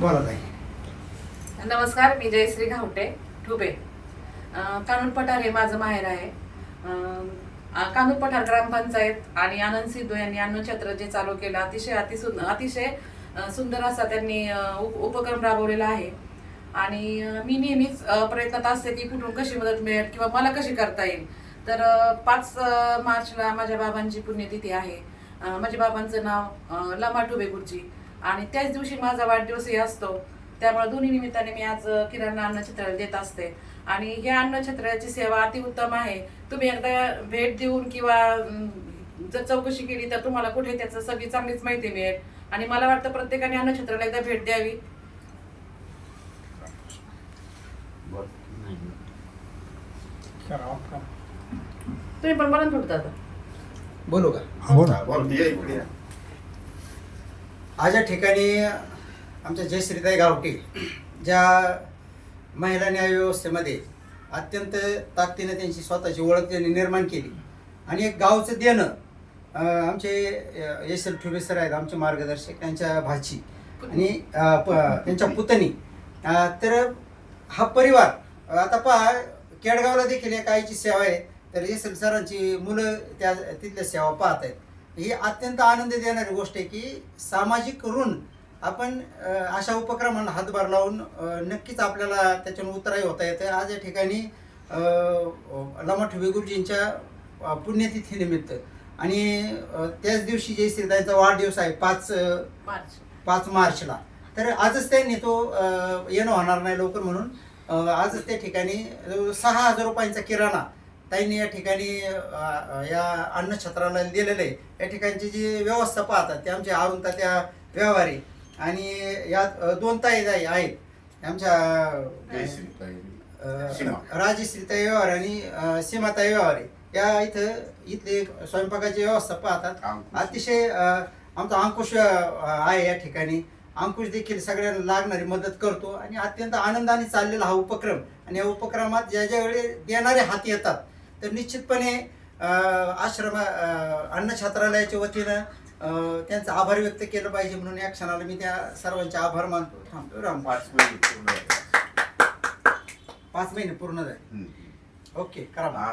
बोला ताई. नमस्कार मी जयश्री घावटे ठुबे. अं, कानून पठार हे माझं माहेर आहे. कानून पठार ग्रामपंचायत आणि आनंद सिद्धू यांनी अन्नछत्र जे चालू केलं अतिशय अतिसुंद अतिशय सुंदर असा त्यांनी उप- उपक्रम राबवलेला आहे. आणि मी नेहमीच प्रयत्नात असते की कुठून कशी मदत मिळेल किंवा मला कशी करता येईल. तर पाच मार्चला माझ्या बाबांची पुण्यतिथी आहे. माझ्या बाबांचं नाव लमा ठुबे गुरुजी आणि त्याच दिवशी माझा वाढदिवसही असतो. त्यामुळे दोन्ही निमित्ताने मी आज किराणा अन्नछत्राला देत असते. आणि ह्या अन्नछत्राची सेवा अतिउत्तम आहे. तुम्ही एकदा भेट देऊन किंवा जर चौकशी केली तर तुम्हाला कुठे त्याचं सगळी चांगलीच माहिती मिळेल. आणि मला वाटतं प्रत्येकाने अन्नछत्राला एकदा भेट द्यावी. तुम्ही पण मला थोडं दादा. बोलू का? आज या ठिकाणी आमच्या जयश्रीताई गावटे ज्या महिला न्याय व्यवस्थेमध्ये अत्यंत ताकदीने त्यांची स्वतःची ओळख त्यांनी निर्माण केली. आणि एक गावचं देणं आमचे एस एल ठुबे सर आहेत आमचे मार्गदर्शक त्यांच्या भाची आणि प- त्यांच्या पुतणी. तर हा परिवार आता पहा केडगावला देखील एक आईची सेवा आहे. तर एस एल सरांची मुलं त्या तिथल्या सेवा पाहत आहेत. ही अत्यंत आनंद देणारी गोष्ट आहे की सामाजिक ऋण आपण अशा उपक्रमांना हातभार लावून नक्कीच आपल्याला त्याच्यातून उतराई होता येते आज या ठिकाणी लमाठ गुरुजींच्या अ, पुण्यतिथीनिमित्त आणि त्याच दिवशी जय श्रीदाईचा वाढदिवस आहे पाच मार्च. पाच मार्चला. तर आजच त्यांनी तो येणं होणार नाही लवकर म्हणून. आजच त्या ठिकाणी सहा हजार रुपयांचा किराणा त्यांनी या ठिकाणी या अन्नछत्राला दिलेलं आहे. या ठिकाणची जी व्यवस्था पाहतात ते आमचे अरुणता त्या व्यवहारी. आणि यात अ, दोन ताई जाई आहेत. आमच्या राजश्रीताई व्यवहार आणि सीमाताई व्यवहारे. या इथं इथले स्वयंपाकाची व्यवस्था पाहतात. अतिशय आमचा अंकुश आहे या ठिकाणी. अंकुश देखील सगळ्यांना लागणारी मदत करतो आणि अत्यंत आनंदाने चाललेला हा उपक्रम. आणि या उपक्रमात ज्या ज्या वेळी देणारे हाती येतात तर निश्चितपणे आश्रम अ, अन्नछत्रालयाच्या वतीनं त्यांचा आभार व्यक्त केलं पाहिजे म्हणून या क्षणाला मी त्या सर्वांचे आभार मानतो थांबतो राम पाच मिनिट पूर्ण. पाच महिने पूर्ण झाले. ओके करा.